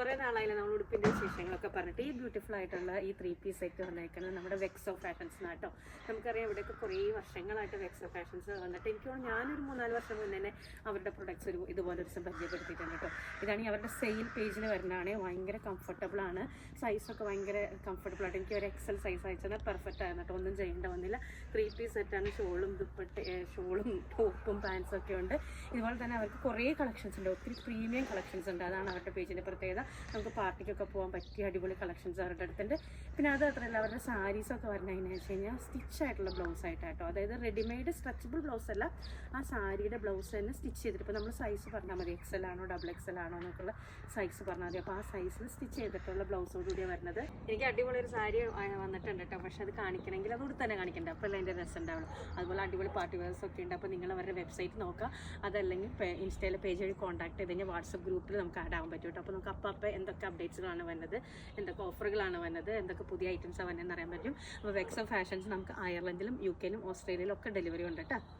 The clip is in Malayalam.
കുറേ നാളായില്ല നമ്മൾ ഉടുപ്പിന്റെ വിശേഷങ്ങളൊക്കെ പറഞ്ഞിട്ട് ഈ ബ്യൂട്ടിഫുൾ ആയിട്ടുള്ള ഈ ത്രീ പീസ് സെറ്റ് വന്നേക്കുന്നത് നമ്മുടെ വെക്സോ ഫാഷൻസ് നാട്ടോ നമുക്കറിയാം ഇവിടെയൊക്കെ കുറേ വർഷങ്ങളായിട്ട് വെക്സോ ഫാഷൻസ് വന്നിട്ട് എനിക്ക് ഞാനൊരു മൂന്നാൽ വർഷം മുന്നേ തന്നെ അവരുടെ പ്രൊഡക്ട്സ് ഒരു ഇതുപോലെ ഒരു ദിവസം പരിചയപ്പെടുത്തിയിട്ടുണ്ട് കേട്ടോ ഇതാണ് ഈ അവരുടെ സെയിൽ പേജിൽ വരുന്നതാണ് ഭയങ്കര കംഫർട്ടബിൾ ആണ്. സൈസൊക്കെ ഭയങ്കര കംഫർട്ടബിൾ ആയിട്ട് എനിക്ക് ഒരു എക്സൽ സൈസ് അയച്ചാൽ പെർഫെക്റ്റ് ആയിരുന്നു കേട്ടോ ഒന്നും ചെയ്യേണ്ട വന്നില്ല. ത്രീ പീസ് സെറ്റാണ് ഷോളും ദുപ്പട്ട് ഷോളും ടോപ്പും പാൻസും ഒക്കെ ഉണ്ട്. ഇതുപോലെ തന്നെ അവർക്ക് കുറേ കളക്ഷൻസ് ഉണ്ട്. ഒത്തിരി പ്രീമിയം കളക്ഷൻസ് ഉണ്ട്. അതാണ് അവരുടെ പേജിന്റെ പ്രത്യേകത. നമുക്ക് പാർട്ടിക്കൊക്കെ പോകാൻ പറ്റിയ അടിപൊളി കളക്ഷൻസ് അവരുടെ അടുത്തുണ്ട്. പിന്നെ അത് അത്രയല്ല അവരുടെ സാരീസൊക്കെ കഴിഞ്ഞാൽ വെച്ച് കഴിഞ്ഞാൽ സ്റ്റിച്ച് ആയിട്ടുള്ള ബ്ലൗസ് ആയിട്ടാട്ടോ. അതായത് റെഡിമെയ്ഡ് സ്ട്രെച്ചബിൾ ബ്ലൗസ് അല്ല ആ സാരിയുടെ ബ്ലൗസ് തന്നെ സ്റ്റിച്ച് ചെയ്തിട്ട് ഇപ്പോൾ നമ്മൾ സൈസ് പറഞ്ഞാൽ മതി. എക്സൽ ആണോ ഡബിൾ എക്സൽ ആണോ എന്നൊക്കെയുള്ള സൈസ് പറഞ്ഞാൽ മതി. അപ്പോൾ ആ സൈസിൽ സ്റ്റിച്ച് ചെയ്തിട്ടുള്ള ബ്ലൗസോടുകൂടിയാണ് വരുന്നത്. എനിക്ക് അടിപൊളി ഒരു സാരി വന്നിട്ടുണ്ട് കേട്ടോ പക്ഷെ അത് കാണിക്കണമെങ്കിൽ അതോട് തന്നെ കാണിക്കണ്ട. അപ്പോൾ അതിന്റെ രസം ഉണ്ടാവുള്ളൂ. അതുപോലെ അടിപൊളി പാർട്ടി വെയർസ് ഒക്കെ ഉണ്ട്. അപ്പോൾ നിങ്ങൾ അവരുടെ വെബ്സൈറ്റ് നോക്കുക അതല്ലെങ്കിൽ ഇൻസ്റ്റയിലെ പേജ് വഴി കോൺടാക്ട് ചെയ്ത് കഴിഞ്ഞാൽ വാട്സപ്പ് ഗ്രൂപ്പിൽ നമുക്ക് ആഡ് ആവാൻ പറ്റും കേട്ടോ അപ്പോൾ നമുക്ക് അപ്പം അപ്പം എന്തൊക്കെ അപ്ഡേറ്റ്സുകളാണ് വന്നത്? എന്തൊക്കെ ഓഫറുകളാണ് വന്നത്? എന്തൊക്കെ പുതിയ ഐറ്റംസാണ് വന്നതെന്ന് അറിയാൻ പറ്റും? അപ്പോൾ വെക്സോ ഫാഷൻസ് നമുക്ക് അയർലൻഡിലും യു കെയിലും ഓസ്ട്രേലിയയിലും ഒക്കെ ഡെലിവറി ഉണ്ട് കേട്ടോ